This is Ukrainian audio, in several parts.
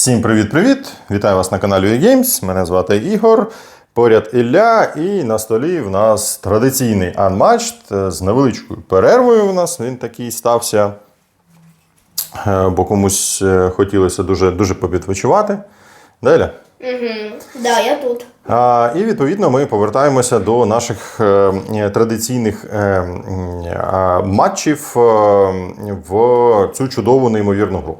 Всім привіт-привіт! Вітаю вас на каналі Games. Мене звати Ігор. Поряд Ілля, і на столі в нас традиційний Unmatched з невеличкою перервою. У нас він такий стався, е, бо комусь е, хотілося дуже, дуже повідпочивати. Да, Ілля? Да, я тут. А, і відповідно ми повертаємося до наших е, е, традиційних е, а, матчів е, в цю чудову неймовірну гру.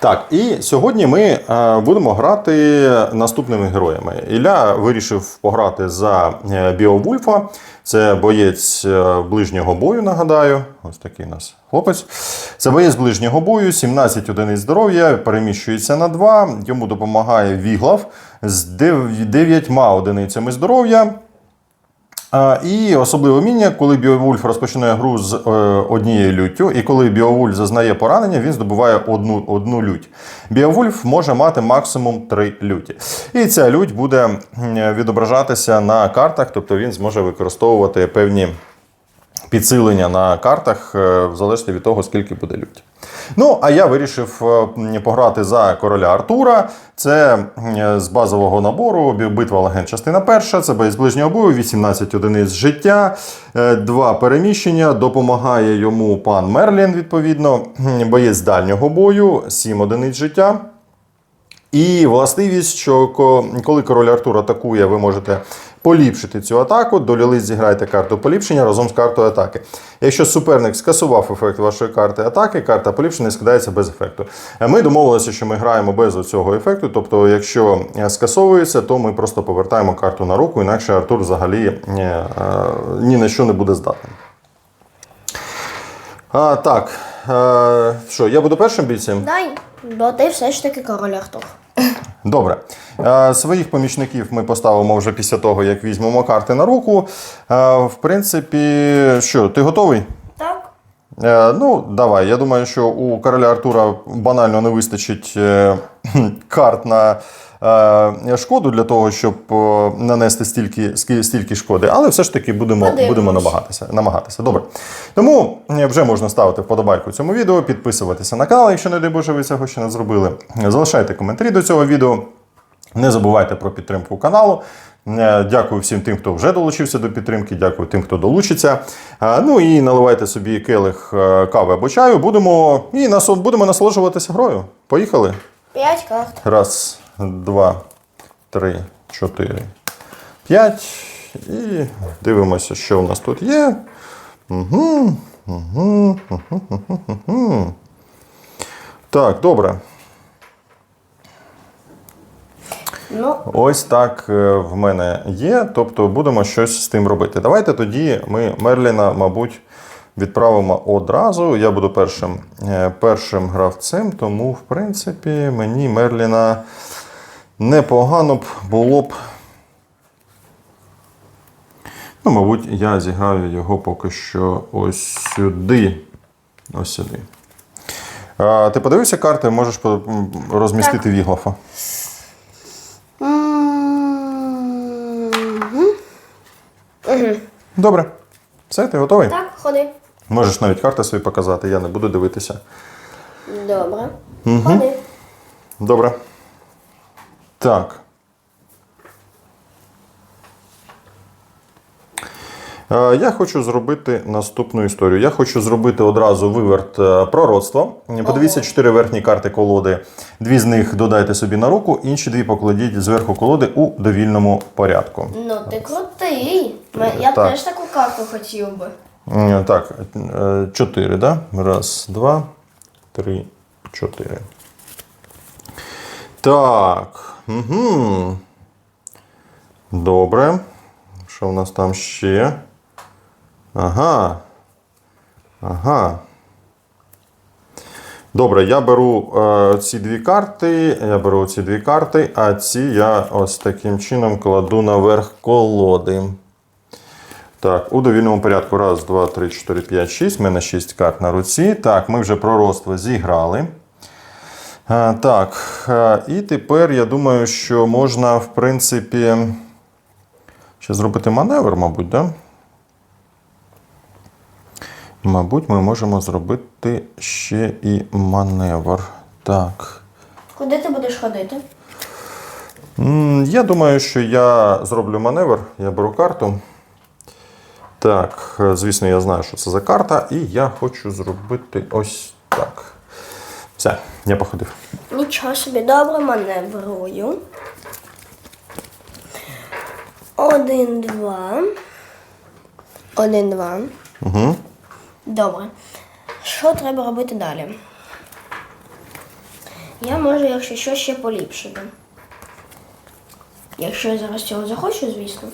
Так, і сьогодні ми е, будемо грати наступними героями. Ілля вирішив пограти за е, Біовульфа. Це боєць е, ближнього бою, нагадаю. Ось такий у нас хлопець. Це боєць ближнього бою, 17 одиниць здоров'я, переміщується на 2. Йому допомагає Віглав з 9 одиницями здоров'я. І особливе вміння, коли Біовульф розпочинає гру з е, однією люттю, і коли Біовульф зазнає поранення, він здобуває одну, одну лють. Біовульф може мати максимум три люті. І ця лють буде відображатися на картах, тобто він зможе використовувати певні підсилення на картах, е, в залежності від того, скільки буде лють. Ну, а я вирішив е, пограти за короля Артура. Це з базового набору битва легенд, частина перша. Це боєць ближнього бою, 18 одиниць життя, е, два переміщення. Допомагає йому пан Мерлін, відповідно, боєць дальнього бою, 7 одиниць життя. І властивість, що коли король Артур атакує, ви можете поліпшити цю атаку. До лілиць зіграйте карту поліпшення разом з картою атаки. Якщо суперник скасував ефект вашої карти атаки, карта поліпшення скидається без ефекту. Е, Ми домовилися, що ми граємо без цього ефекту. Тобто, якщо е, скасовується, то ми просто повертаємо карту на руку, інакше Артур взагалі е, ні на що не буде здатним. А, так, е, що, я буду першим бійцем? Дай, бо ти все ж таки король Артур. Добре. Е, Своїх помічників ми поставимо вже після того, як візьмемо карти на руку. Е, В принципі, що, ти готовий? Так. Е, Ну, давай. Я думаю, що у короля Артура банально не вистачить карт на шкоду для того, щоб нанести стільки, стільки шкоди, але все ж таки будемо, Подивимось. будемо намагатися, намагатися. Добре. Тому вже можна ставити вподобайку цьому відео, підписуватися на канал, якщо не дай Боже, ви цього ще не зробили. Залишайте коментарі до цього відео. Не забувайте про підтримку каналу. Е, Дякую всім тим, хто вже долучився до підтримки. Дякую тим, хто долучиться. Е, Ну і наливайте собі келих е, кави або чаю. Будемо і насо- будемо насолоджуватися грою. Поїхали. П'ять карт. Раз, два, три, чотири, п'ять. І дивимося, що у нас тут є. Угу, угу, угу, угу, угу. Так, добре. Ну, Ось так е, в мене є, тобто будемо щось з тим робити. Давайте тоді ми Мерліна, мабуть, відправимо одразу. Я буду першим, е, першим гравцем, тому, в принципі, мені Мерліна непогано б було б. Ну, мабуть, я зіграю його поки що ось сюди. Ось сюди. А, ти подивився карти, можеш розмістити Віглафа. Добре. Все, ти готовий? так, ходи. Можеш навіть карти свої показати, я не буду дивитися. Добре. Ходи. Добре. Так. Я хочу зробити наступну історію. Я хочу зробити одразу виверт е, пророцтва. Подивіться чотири верхні карти колоди. Дві з них додайте собі на руку, інші дві покладіть зверху колоди у довільному порядку. Ну, ти крутий. Я б Так. теж таку карту хотів би. Так, е, чотири, да? Раз, два, три, чотири. Так. Угу. Добре. Що в нас там ще? Ага. Ага. Добре, я беру е, ці дві карти. Я беру ці дві карти, а ці я ось таким чином кладу наверх колоди. Так, у довільному порядку. Раз, два, три, чотири, п'ять, шість. У мене шість карт на руці. Так, ми вже пророцтво зіграли. А, так, а, і тепер я думаю, що можна, в принципі, ще зробити маневр, мабуть, да? Мабуть, ми можемо зробити ще і маневр. Так. Куди ти будеш ходити? Я думаю, що я зроблю маневр, я беру карту. Так, звісно, я знаю, що це за карта, і я хочу зробити ось так. Все, я походив. Нічого собі, добре маневрую. Один, два. Один, два. Угу. Добре. Що треба робити далі? Я можу, якщо що, ще поліпшити. Якщо я зараз цього захочу, звісно.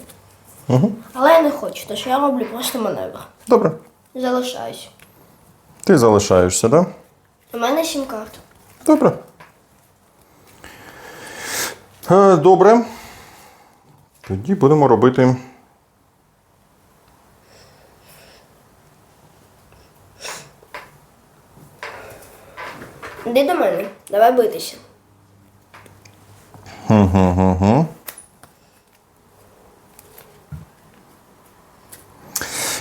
Угу. Але я не хочу, тож я роблю просто маневр. Добре. Залишаюсь. Ти залишаєшся, так? Да? У мене сім карт. Добре. Е, Добре. Тоді будемо робити. Іди до мене, давай битися. Угу.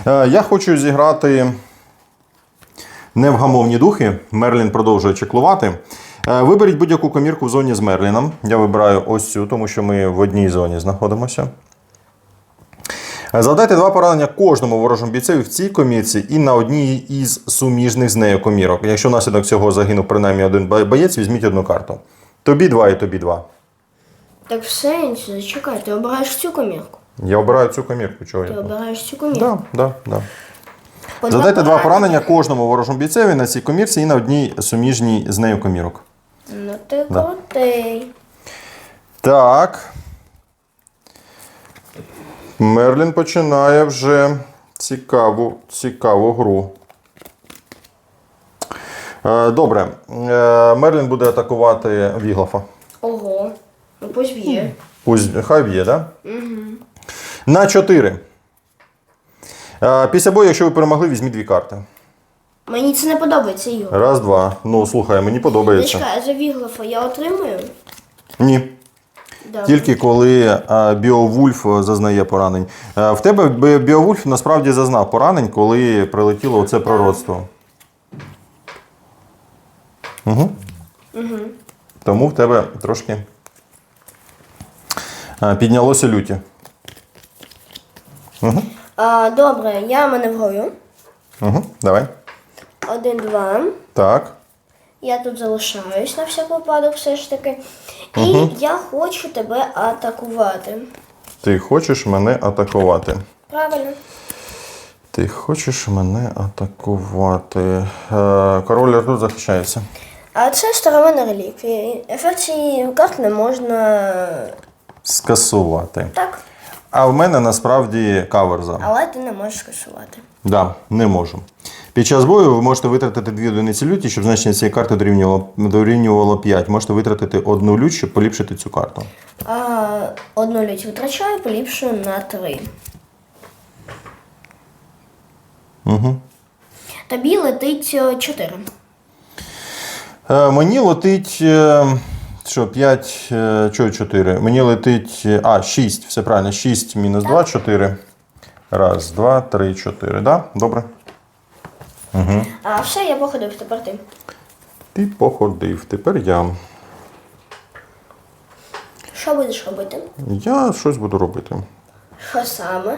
Е, Я хочу зіграти невгамовні духи. Мерлін продовжує чеклувати. Е, Виберіть будь-яку комірку в зоні з Мерліном. Я вибираю ось цю, тому що ми в одній зоні знаходимося. Завдайте два поранення кожному ворожому бійцеві в цій комірці і на одній із суміжних з нею комірок. Якщо внаслідок цього загинув принаймні один боєць, візьміть одну карту. Тобі два і тобі два. Так в сенсі, зачекай, ти обираєш цю комірку. Я обираю цю комірку, чого Ти я. обираєш цю комірку. Да, да, да. Задайте два поранення кожному ворожому бійцеві на цій комірці і на одній суміжній з нею комірок. Ну ти Да. крутий. Так. Мерлін починає вже цікаву, цікаву гру. Е, Добре. Е, Мерлін буде атакувати Віглафа. Ого. Ну пусть б'є. Пусть хай б'є, так? Угу. На 4. Е, Після бою, якщо ви перемогли, візьміть дві карти. Мені це не подобається, Ігор. Раз, два. Ну, слухай, мені подобається. Зачекай, за Віглафа я отримую? Ні. Тільки коли е, Біовульф зазнає поранень. Е, В тебе Біовульф насправді зазнав поранень, коли прилетіло оце пророцтво. Угу. Угу. Тому в тебе трошки е, піднялося люті. Угу. А, добре, я маневрую. Угу. Давай. Один, два. Так. Я тут залишаюсь на всяк випадок все ж таки. І я хочу тебе атакувати. Ти хочеш мене атакувати. Правильно? Ти хочеш мене атакувати. Е, Король Артур захищається. А це старовинна реліквія. Ефект цієї карти не можна. Скасувати. Так, А в мене насправді каверза. але ти не можеш скасувати. Да, не можу. Під час бою ви можете витратити дві одиниці люті, щоб значення цієї карти дорівнювало, дорівнювало 5. Можете витратити одну лють, щоб поліпшити цю карту. А одну лють витрачаю, поліпшую на три. Угу. Тобі летить е, чотири. Е, мені летить. Е, що, 5, е, чого 4? Мені летить. е, А, 6, все правильно. 6 мінус 2, 4. Раз, два, три, чотири. Да? Добре. Угу. А все, я походив, тепер ти. Ти походив, тепер я. Що будеш робити? Я щось буду робити. Що саме?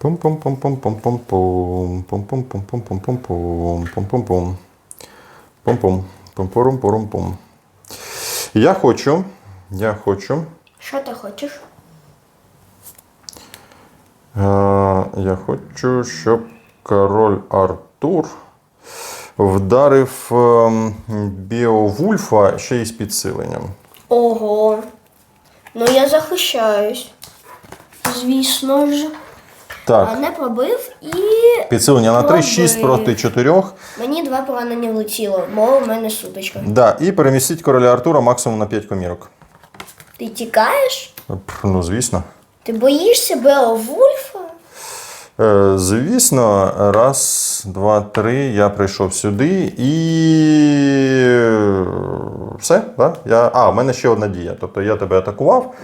Пом-пом-пом-пом-пом-пом-пом. Пом-пом-пом-пом-пом-пом-пом. Пом-пом-пом. Пом-пом. Пом-пором-пором-пом. Я хочу. Я хочу. Що ти хочеш? Я хочу, щоб король Артур вдарив е, Біовульфа ще й з підсиленням. Ого. Ну я захищаюсь. Звісно ж. Так, не пробив і підсилення на 3, 6 проти 4. мені два поранення влетіло, бо в мене сутичка. Да, і перемістіть короля Артура максимум на 5 комірок. Ти тікаєш? Ну, звісно. Ти боїшся Беовульфа? Е, Звісно, раз, два, три. Я прийшов сюди і все. Да? Я... А, в мене ще одна дія. Тобто я тебе атакував.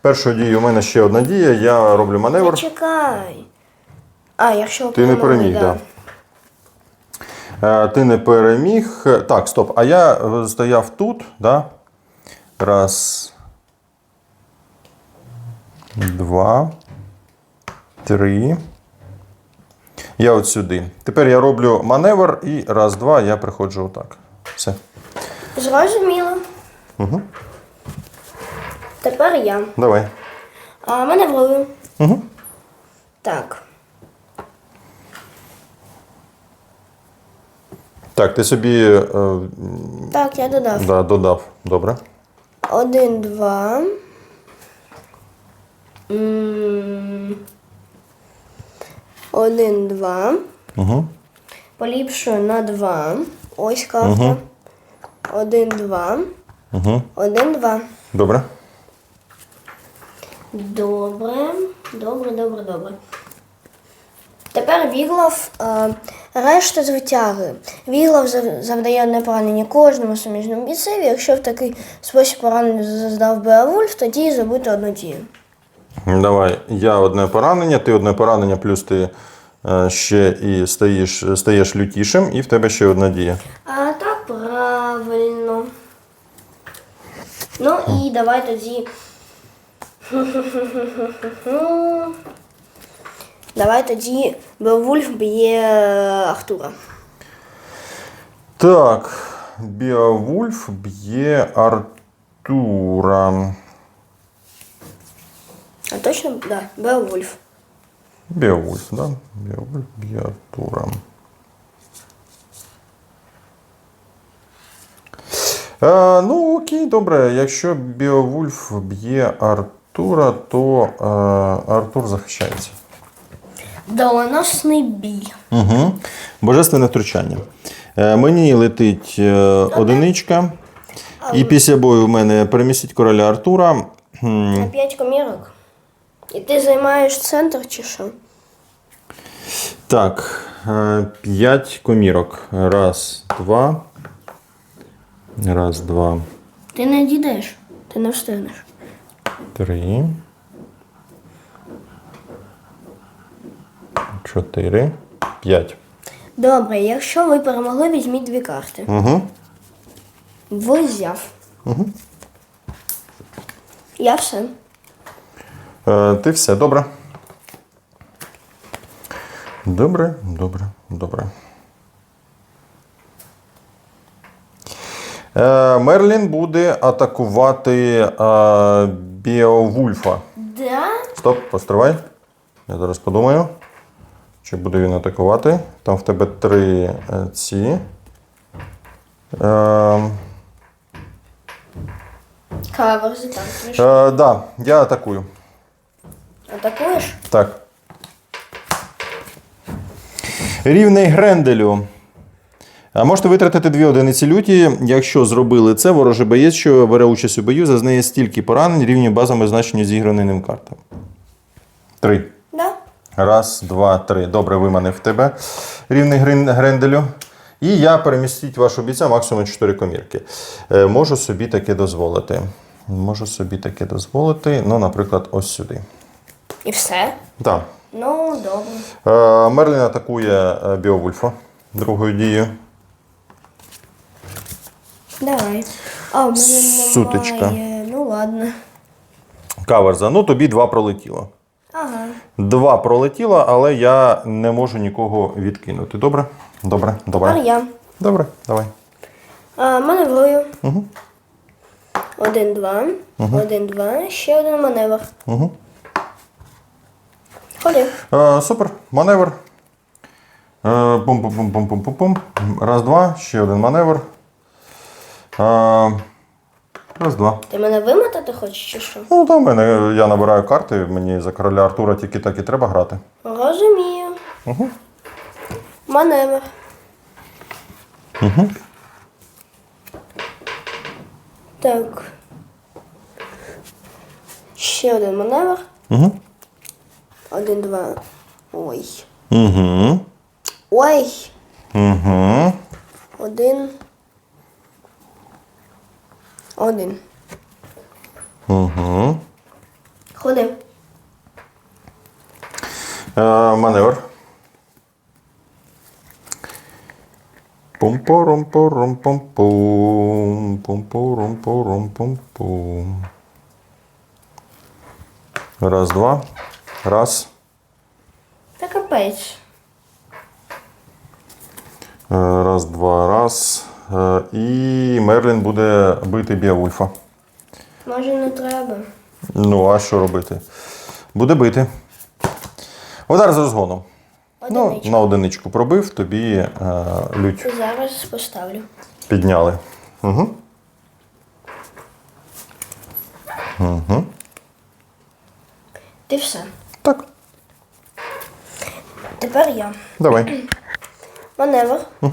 Першою дією у мене ще одна дія, я роблю маневр. Чекай. А, якщо Ти не переміг, да. Е, Ти не переміг. Так, стоп. А я е, стояв тут, да? Раз. Два. Три. Я от сюди. Тепер я роблю маневр і раз, два, я приходжу отак. Все. Зрозуміло. Угу. Тепер я. Давай. А маневрую. Угу. Так. Так, ти собі е, Так, я додав. да, додав. Добре. Один, два. М, Один, два. Угу. Поліпшую на два. Ось карта. Один, два. Угу. Один, два. Добре. Добре. Добре, добре, добре. Тепер Віглов е, решта звитяги. Віглов зав- завдає одне поранення кожному суміжному бійцеві. Якщо в такий спосіб поранення заздав Беовульф, тоді забути одну дію. Давай. Я одне поранення, ти одне поранення, плюс ти е, ще і стаєш, стаєш лютішим, і в тебе ще одна дія. А так правильно. Ну і давай тоді. Давай тоді Беовульф б'є Артура. Так. Біовульф б'є Артура. А точно? Да, Беовульф. Біовульф, да? Біовульф б'є Артура. Е, ну, окей, добре. Якщо Біовульф б'є Артура, то е, Артур захищається. Доленосний бій. Угу. Божественне втручання. Е, мені летить е, одиничка. І після бою в мене перемістить короля Артура. Хм, На п'ять комірок. І ти займаєш центр чи що? Так, е, п'ять комірок. Раз, два. Раз, два, Ти не дійдеш, ти не встигнеш. три. Чотири. П'ять. Добре, якщо ви перемогли, візьміть дві карти. Угу. Взяв. Угу. Я все. Е, ти все добре. Добре, добре, добре. Е, Мерлін буде атакувати е, Біовульфа. Да? Стоп, постривай. Я зараз подумаю, чи буде він атакувати. Там в тебе три ці. Е, Каверзи там. е, я атакую. Атакуєш? Так. Рівний Гренделю. А можете витратити дві одиниці люті. Якщо зробили це, ворожий боєць, що бере участь у бою, зазнає стільки поранень, рівні базами значення зіграної ним картам. Три. Да. Раз, два, три. Добре, виманив тебе. Рівний Грин- Гренделю. І я перемістить вашого бійця максимум 4 комірки. Е, можу собі таке дозволити. Можу собі таке дозволити. Ну, наприклад, ось сюди. І все? Так. Ну, добре. Е, Мерлін атакує е, Біовульфа другою дією. Давай. А, в мене Сутичка. немає. Ну ладно. Каверза. Ну, тобі два пролетіло. Ага. Два пролетіло, але я не можу нікого відкинути. Добре? Добре, Тепер добре. я. Добре, давай. А, маневрую. Угу. Один, два. Один, два. Ще один маневр. Угу. Ходи. Е, супер, маневр. Е, Пум-пум-пум-пум-пум-пум. Раз, два, ще один маневр. Е, раз, два. Ти мене вимотати хочеш чи що? Ну, там мене, я набираю карти, мені за короля Артура тільки так і треба грати. Розумію. Угу. Маневр. Угу. Так. Ще один маневр. Угу. Один, два. Ой. Угу. Ой. Угу. Один. Один. Угу. Ходи. Е, маневр. Пум-порум порум пум пум пум порум порум пум пум Раз, два. Раз. Та капець. Е, Раз, два, раз. Е, І Мерлін буде бити Біовульфа. Може не треба. Ну, а що робити? Буде бити. Удар з розгоном. Ну, на одиничку пробив, тобі е, лють Зараз поставлю. підняли. Угу. Угу. Ти все. Так, Тепер я. давай. Маневр. Угу.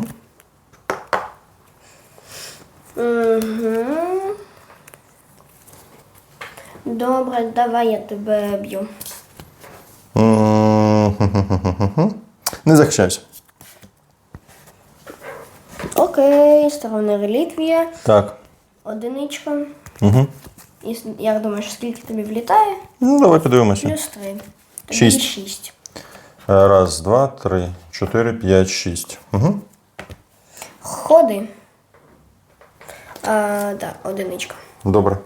Добре, давай я тебе б'ю. Не захищайся. Окей, сторони реліквія. Так. Одиничка. Угу. І як думаєш, скільки тобі влітає? Ну, давай подивимося. Плюс три. Тобі Шість. шість. Е, Раз, два, три, чотири, п'ять, шість. Угу. Ходи. А, да, одиничка. Добре.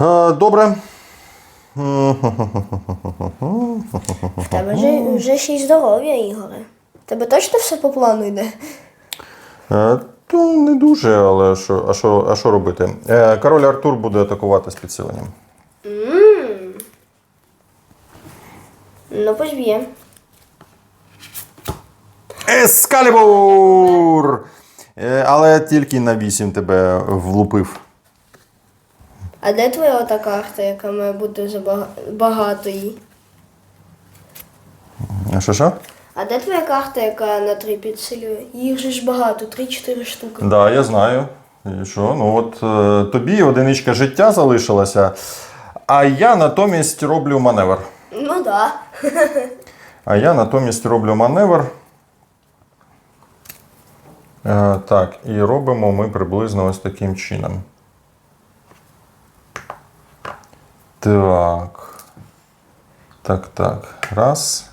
Е, Добре. В тебе вже, вже шість здоров'я, Ігоре. В Тебе точно все по плану йде? Е, То не дуже, але що, а що, а що робити? Е, Король Артур буде атакувати з підсиленням. Ну, пусть б'є. Ескалібур! Е, Але тільки на 8 тебе влупив. А де твоя ота карта, яка має бути забага- багатої? А що що? А де твоя карта, яка на три підсилює? Їх же ж багато, три-чотири штуки. Так, да, я знаю. І що? Ну от е, тобі одиничка життя залишилася, а я натомість роблю маневр. Ну да. А я натомість роблю маневр. Е, так, і робимо ми приблизно ось таким чином. Так. Так, так. Раз.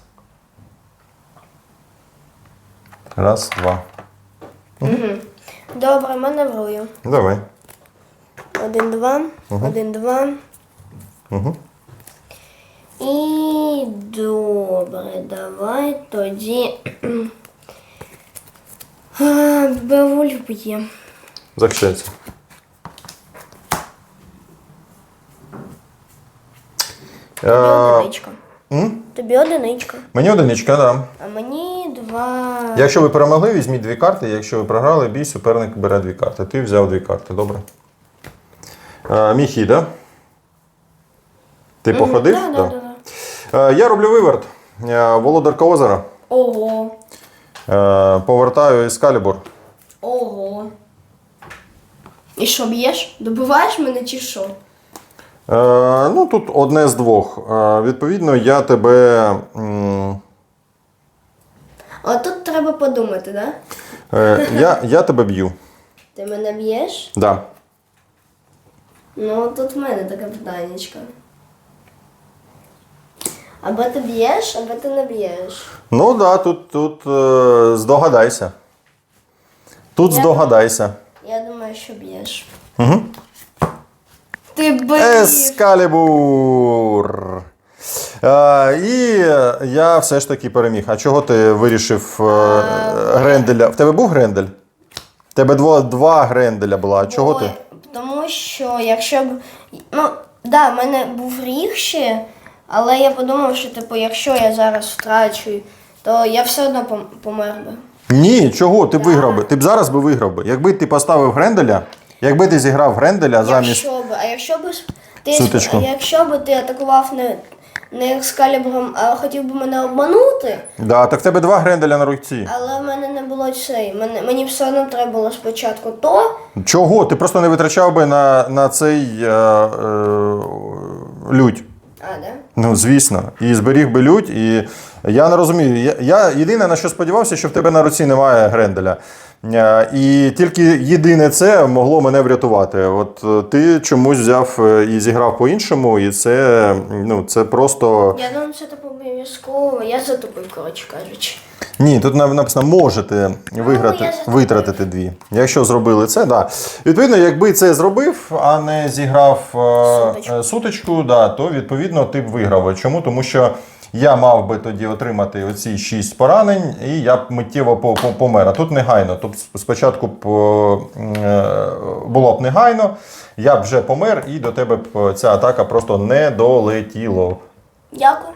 Раз, два. Добре, маневрую. Давай. Один, два, один, два. Угу. І добре, давай тоді. А, Бевуль б'є. Захищається. Тобі Е, одиничка. м? Тобі одиничка. Мені одиничка, так. Да. А мені два. Якщо ви перемогли, візьміть дві карти. Якщо ви програли, бій, суперник бере дві карти. Ти взяв дві карти, добре. Е, мій хід, да? Ти походив? Да, да, да, да. Е, я роблю виверт. Е, Володарка озера. Ого. Е, повертаю ескалібур. Ого. І що б'єш? Добиваєш мене чи що? Е, ну, тут одне з двох. Е, відповідно, я тебе. А тут треба подумати, да? Е, я, я тебе б'ю. Ти мене б'єш? Да. Ну, тут в мене таке питаннячко. Або ти б'єш, або ти не б'єш. Ну да, тут, тут здогадайся. Тут Я- здогадайся. Я думаю, що б'єш. Угу. Ти б'єш. Ескалібур. Е, і я все ж таки переміг. А чого ти вирішив е, Гренделя? В тебе був Грендель? В тебе дво, два Гренделя було. А чого ти? Тому що якщо б. Ну, да, в мене був ріг ще, але я подумав, що типу, якщо я зараз втрачу, то я все одно пом- помер би. Ні, чого? Ти б виграв би. Ти б зараз би виграв би. Якби ти поставив Гренделя, якби ти зіграв Гренделя замість. Якщо а якщо б ти Сутичку. якщо б ти атакував не, не екскалібром, а хотів би мене обманути, Да, так в тебе два Гренделя на руці. але в мене не було цей. Мене, мені все одно треба було спочатку то. Чого? Ти просто не витрачав би на, на цей е, е, лють. А, да? Ну, звісно, і зберіг би лють, і я не розумію. Я, я єдине на що сподівався, що в тебе на руці немає Гренделя. Е, І тільки єдине це могло мене врятувати. От е, ти чомусь взяв е, і зіграв по-іншому, і це, ну, це просто. Я думаю, це типу обов'язково. Я затупив, коротше кажучи. Ні, тут написано можете виграти, Ну, витратити дві. Якщо зробили це, да. Відповідно, якби це зробив, а не зіграв Сутичку. е, сутичку, да, то відповідно ти б виграв. Чому? Тому що я мав би тоді отримати оці шість поранень, і я б миттєво по- по- помер. А тут негайно. Тобто спочатку б е, було б негайно, я б вже помер, і до тебе б ця атака просто не долетіло. Дякую.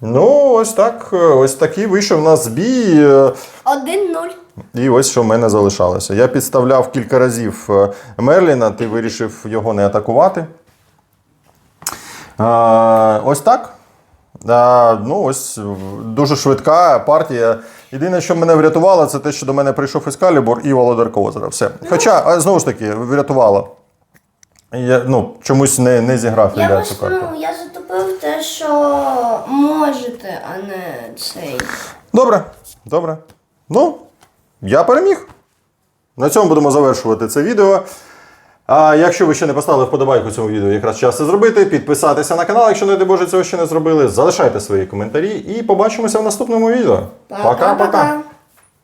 Ну, ось так. е, Ось такий вийшов у нас бій. е, Один-нуль. і ось що в мене залишалося. Я підставляв кілька разів е, Мерліна, ти вирішив його не атакувати. А, ось так. А, ну, ось дуже швидка партія. Єдине, що мене врятувало, це те, що до мене прийшов Ескалібур і Володар Козира. Все. Хоча, а, знову ж таки, врятувало. Я ну, чомусь не, не зіграв Я цю карту. ну, я затупив те, що можете, а не цей. Добре, добре. Ну, я переміг. На цьому будемо завершувати це відео. А якщо ви ще не поставили вподобайку цьому відео, якраз час це зробити. Підписатися на канал, якщо не дай Боже цього ще не зробили. Залишайте свої коментарі і побачимося в наступному відео. Пока-пока.